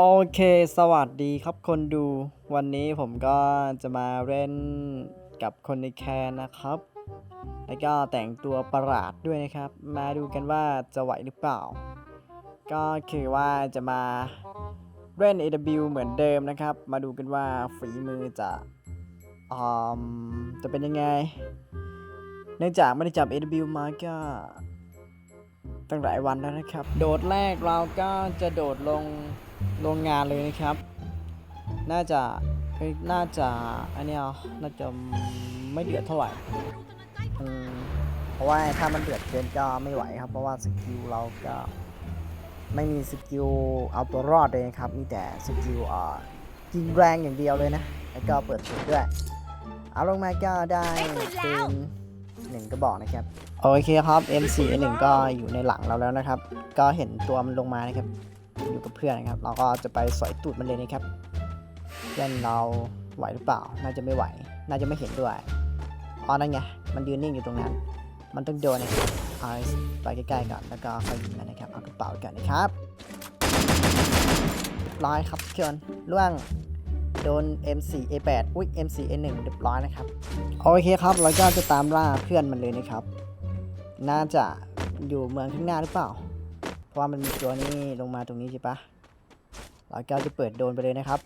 โอเค สวัสดีครับคนดู วันนี้ผมก็จะมาเล่นกับคนในแคนนะครับ แล้วก็แต่งตัวประหลาดด้วยนะครับ มาดูกันว่าจะไหวหรือเปล่า ก็คือว่าจะมาเล่น AW เหมือนเดิมนะครับ มาดูกันว่าฝีมือจะอืมจะเป็นยังไง เนื่องจากไม่ได้จับ AW มาก็ตั้งหลายวันแล้วนะครับ โดดแรกเราก็จะโดดลง โรงงานเลยนะครับ น่าจะน่าจะอันนี้น่าจะไม่เดือดเท่าไหร่เพราะว่าถ้ามันเดือดเกินก็ไม่ไหวครับ เพราะว่าสกิลเราก็ไม่มีสกิลเอาตัวรอดเลยนะครับ มีแต่สกิลอ่ายิงแรงอย่างเดียวเลยนะ แล้วก็เปิดจุดด้วย เอาลงมาก็ได้เป็นหนึ่งกระบอกนะครับ โอเคครับ M4 1ก็อยู่ในหลังเราแล้วนะครับ ก็เห็นตัวมันลงมานะครับ อยู่กับเพื่อนนะครับ เราก็จะไปสอยตูดมันเลยนะครับเพื่อนเราไหวหรือเปล่า น่าจะไม่ไหว น่าจะไม่เห็นด้วยอ๋อนั่นไง มันยืนนิ่งอยู่ตรงนั้น มันต้องโดนนะครับเอาไปใกล้ๆก่อน แล้วก็ค่อยยิงมันนะครับ เอากระเป๋าก่อนนะครับร้อยครับเพื่อนล่วงโดน M4 A8 อุ้ย M4 A1 เรียบร้อยนะครับ โอเคครับ เราก็จะตามล่าเพื่อนมันเลยนะครับ น่าจะอยู่เมืองข้างหน้าหรือเปล่า ราะว่ามันมีตัวนี้ลงมาตรงนี้ใช่ปะเราก็จะเปิดโดนไปเลยนะครับ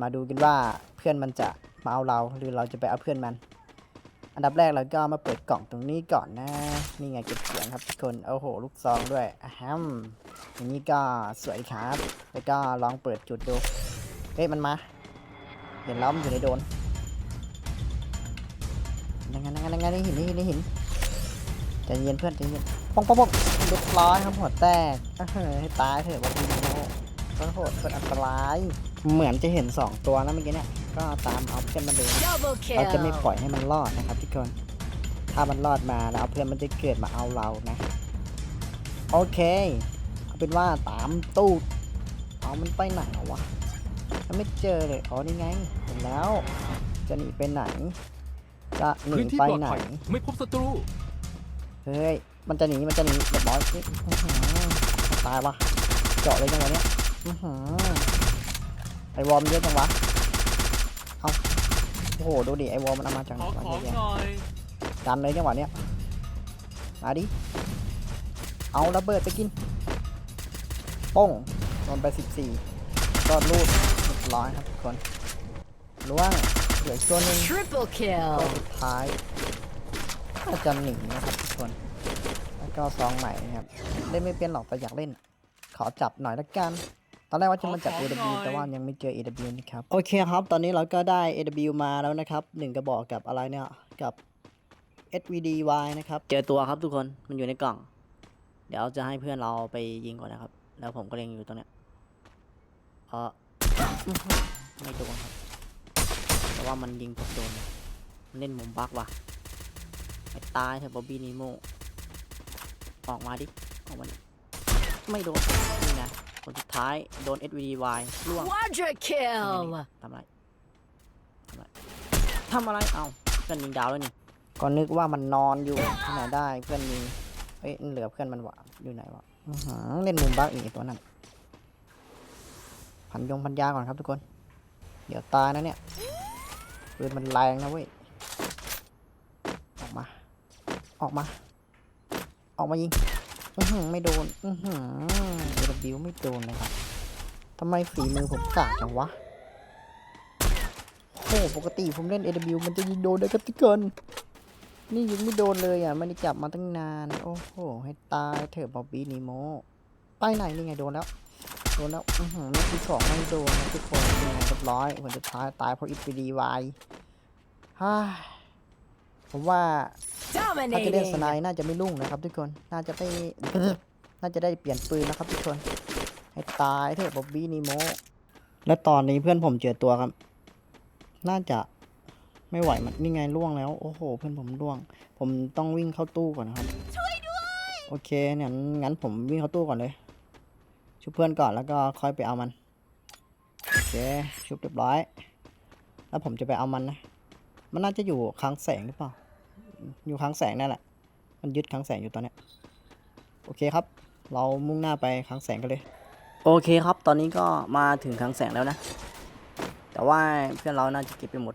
มาดูกันว่าเพื่อนมันจะมาเอาเราหรือเราจะไปเอาเพื่อนมัน อันดับแรกเราก็มาเปิดกล่องตรงนี้ก่อนนะ นี่ไงเก็บเสียงครับทุกคน โอ้โห ลูกซองด้วยอะฮัมอย่างนี้ก็สวยครับ แล้วก็ลองเปิดจุดดู เฮ้ยมันมา เห็นแล้วมันอยู่ในโดนนั่งไงนั่งไงนั่งไงนี่หินนี่หินนี่หินใจเย็นเพื่อนใจเย็น ป้องป้องป้องเรียบร้อยครับหัวแตกเออให้ตายเถอะวันนี้โคตรโหดคตรอันตราย เหมือนจะเห็น 2 ตัวนะเมื่อกี้เนี่ย ก็ตามเอาเพื่อนมาดู Double เราจะไม่ปล่อยให้มันรอดนะครับทุกคน ถ้ามันรอดมาแล้วเพื่อนมันจะเกิดมาเอาเรานะ โอเคเอาเป็นว่าตามตู้เอามันไปไหนวะยังไม่เจอเลยอ๋อนี่ไงเห็นแล้ว จะหนีไปไหน จะหนีพื้นที่ไปปลอดไหน ภัยไม่พบศัตรู ฮ้ย มันจะหนี มันจะหนีเรียบร้อยนี่อื้อหือตายวะเจาะเลยจังหวะเนี้ยอื้อหือไอวอร์มเยอะจังวะ เอาโอ้โห ดูดิ ไอวอร์มมันเอามาจากไหนขอวะของเยอะแยะหน่อยดันเลยจังหวะเนี้ยมาดิ เอาระเบิดไปกินป้งโดนไป14ก็รูดเรียบร้อยครับทุกคนล่วงเหลืออกตัวหนึง Triple ตัว kill. สุดท้ายก็จะหนีนะครับทุก คนแล้วก็ซองใหม่นะครับเล่นไม่เป็นหรอกแต่อยากเล่น ขอจับหน่อยละกันตอนแรกว่าจะมาจับ AW แต่ว่ายังไม่เจอ AW นะครับ โอเคครับ ตอนนี้เราก็ได้ AW มาแล้วนะครับหนึ่งกระบอกกับอะไรเนี่ย กับ SVDY นะครับ เจอตัวครับทุกคน มันอยู่ในกล่อง เดี๋ยวจะให้เพื่อนเราไปยิงก่อนนะครับ แล้วผมก็เล็งอยู่ตรงเนี้ยเอออื้อหือไม่โดนครับ แต่ว่ามันยิงผมโดนมันเล่นมุมบักว่ะไอ้ ตายเถอะบอบบี้นิโมออกมาดิ ออกมาดิ ไม่โดน นี่ไงคนสุดท้ายโดน SVDY ล่วง Quadra นี่ kill. ทำอะไร ทำอะไร ทำอะไร เอ้าเพื่อนยิงดาวแล้วนี่ ก็นึกว่ามันนอนอยู่ที่ไหนได้เพื่อนยิงเอ้ยเหลือเพื่อนมันวะอยู่ไหนวะอื้อหือเล่นมุมบักอีกไอ้ตัวนั้น พันยงพันยาก่อนครับทุกคน เดี๋ยวตายนะเนี่ยปืนมันแรงนะเว้ย ออกมา ออกมา ออกมายิง อือหือไม่โดน อือหือเบิวไม่โดนเลยครับทำไมฝีมือผมกากจังวะ โอ้ปกติผมเล่น AW มันจะยิงโดนได้ครับทุกคน นี่ยิงไม่โดนเลยอะ ไม่ได้จับมาตั้งนาน โอ้โห ให้ตายเถอะบอบบี้นีโมไปไหนนี่ไงโดนแล้ว โดนแล้ว อือหือไม่ที่สองไม่โดนนะทุกคนนี่ไงเรียบร้อยคนสุดท้ายตายเพราะอิปดีวายฮ่า ผมว่าถ้าจะเล่นสไนน่าจะไม่รุ่งนะครับทุกคน น่าจะได้น่าจะได้เปลี่ยนปืนนะครับทุกคน ให้ตายเถอะบ๊อบบี้นีโม และตอนนี้เพื่อนผมเจอตัวครับ น่าจะไม่ไหวมันนี่ไงล่วงแล้ว โอ้โห เพื่อนผมล่วง ผมต้องวิ่งเข้าตู้ก่อนนะครับ โอเคเนี่ยงั้นผมวิ่งเข้าตู้ก่อนเลย ชุบเพื่อนก่อนแล้วก็ค่อยไปเอามัน โอเค ชุบเรียบร้อย แล้วผมจะไปเอามันนะ มันน่าจะอยู่ค้างแสงหรือเปล่า อยู่ค้างแสงนั่นแหละ มันยึดค้างแสงอยู่ตอนนี้โอเคครับ เรามุ่งหน้าไปคลังแสงกันเลย โอเคครับ ตอนนี้ก็มาถึงคลังแสงแล้วนะ แต่ว่าเพื่อนเราน่าจะเก็บไปหมด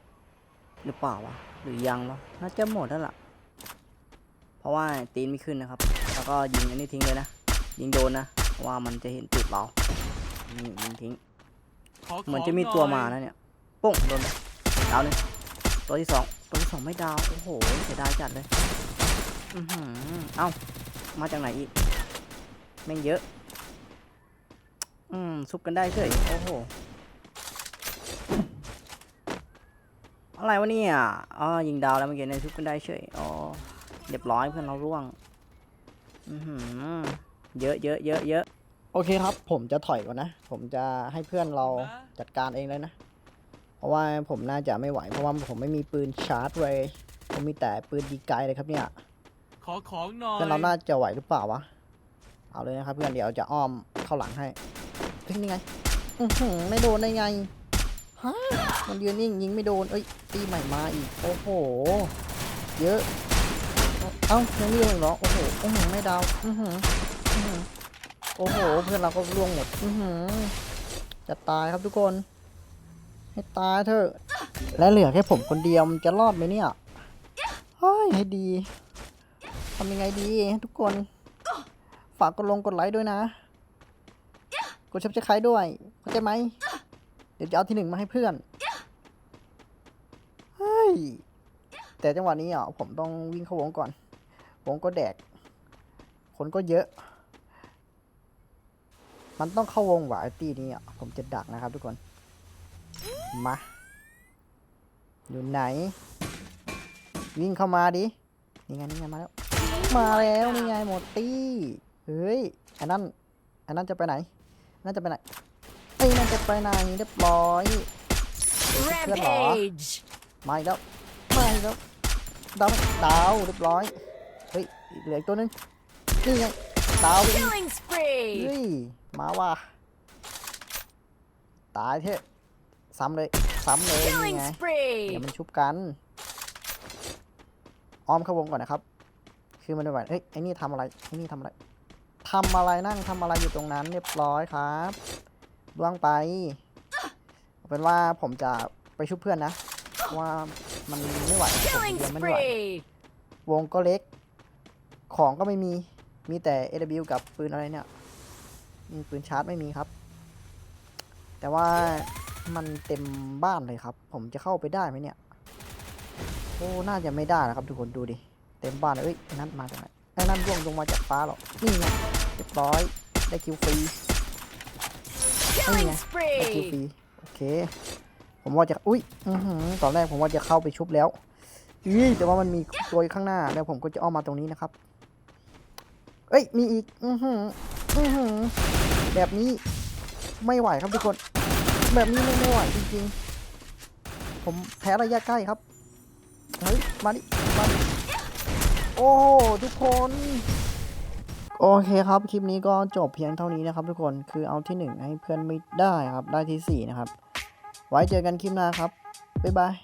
หรือเปล่าวะ หรือยังวะ น่าจะหมดแล้วล่ะ เพราะว่าตีนไม่ขึ้นนะครับ แล้วก็ยิงอันนี้ทิ้งเลยนะ ยิงโดนนะเพราะว่ามันจะเห็นจุดเรา นี่ยิงทิ้ง เหมือนจะมีตัวมานะเนี่ย ปุ้งโดนไปดาวนึ่ง ตัวที่สองตัวที่สองไม่ดาว โอ้โห เสียดายจัดเลย อือหือ เอ้า มาจากไหนอีก แม่งเยอะ อืมซุปกันได้เฉยโอ้โห อะไรวะเนี่ย อ๋อ ยิงดาวแล้วเมื่อกี้เนี่ยซุปกันได้เฉยอ๋อ เรียบร้อยเพื่อนเราร่วง อือหือ เยอะเยอะเยอะเยอะโอเคครับ ผมจะถอยก่อนนะ ผมจะให้เพื่อนเราจัดการเองเลยนะ เพราะว่าผมน่าจะไม่ไหว เพราะว่าผมไม่มีปืนชาร์จเลย ผมมีแต่ปืนดีไกลเลยครับเนี่ยขอของหน่อยเพื่อนเราน่าจะไหวหรือเปล่าวะ เอาเลยนะครับเพื่อนเดี๋ยวจะอ้อมเข้าหลังให้เฮ้ยนี่ไงอือหือไม่โดนได้ไงฮะมันยืนนิ่งยิงไม่โดนเอ้ยตีใหม่มาอีกโอ้โห เยอะเอ้ายังไม่โดนอีกเหรอโอ้โหอื้อหือไม่ดาวอือหืออื้อหือโอ้โหเพื่อนเราก็ร่วงหมดอือหือจะตายครับทุกคน ให้ตายเถอะ และเหลือแค่ผมคนเดียวมันจะรอดไหมเนี่ย เฮ้ย ให้ดีทำยังไงดีทุกคน ฝากกดลงกดไลค์ด้วยนะ กดชับสไครด้วย เข้าใจไหม เดี๋ยวจะเอาที่หนึ่งมาให้เพื่อน เฮ้ย แต่จังหวะนี้อะผมต้องวิ่งเข้าวงก่อน วงก็แดก คนก็เยอะ มันต้องเข้าวงหวายตีนี้อะผมจะดักนะครับทุกคน มา อยู่ไหน วิ่งเข้ามาดิ นี่ไงนี่ไงมาแล้ว มาแล้วนี่ไงหมดตี้เฮ้ยอันนั้นอันนั้นจะไปไหนอันนั่นจะไปไหนไอ้นั่นจะไปไหนเรียบร้อย Rampage! มาอีกแล้วมาอีกแล้วดาวดาวเรียบร้อยเฮ้ยเหลืออีกตัวหนึงนี่ไงดาวไปอีก Killing spree! เฮ้ยมาว่ะตายเถอะ ซ้ำเลย ซ้ำเลยนี่ Killing ไง spree! เดี๋ยวมันชุบกันอ้อมเข้าวงก่อนนะครับ คือมันไม่ไหวเฮ้ยไอ้นี่ทำอะไรไอ้นี่ทำอะไรทำอะไรนั่งทำอะไรอยู่ตรงนั้นเรียบร้อยครับล่วงไปเอาเป็นว่าผมจะไปชุบเพื่อนนะเพราะว่ามันไม่ไหวผม Killing เดียวไม่ไหว spree! วงก็เล็ก ของก็ไม่มีมีแต่ AW กับปืนอะไรเนี่ยอืมปืนชาร์จไม่มีครับ แต่ว่า มันเต็มบ้านเลยครับ ผมจะเข้าไปได้ไหมเนี่ย โอ้ น่าจะไม่ได้นะครับทุกคนดูดิ เต็มบ้านเลยเอ้ยนั่นมาจากไหนไอ้นั่นร่วงลงมาจากฟ้าหรอ นี่ไงเรียบร้อย ได้คิวฟรี Killing ได้คิวฟรี โอเค ผมว่าจะ อุ้ย อือหือตอนแรกผมว่าจะเข้าไปชุบแล้วอุ้ยแต่ว่ามันมีตัวอยู่ข้างหน้า แล้วผมก็จะอ้อมมาตรงนี้นะครับ เอ้ย มีอีก อือหือ อือหือ แบบนี้ไม่ไหวครับทุกคน แบบนี้ไม่ไหวจริงๆ ผมแพ้ระยะใกล้ครับ เฮ้ย มาดิมาดิโอ้ทุกคน โอเคครับ คลิปนี้ก็จบเพียงเท่านี้นะครับทุกคน คือเอาที่หนึ่งให้เพื่อนไม่ได้ครับ ได้ที่สี่นะครับ ไว้เจอกันคลิปหน้าครับ บ๊ายบาย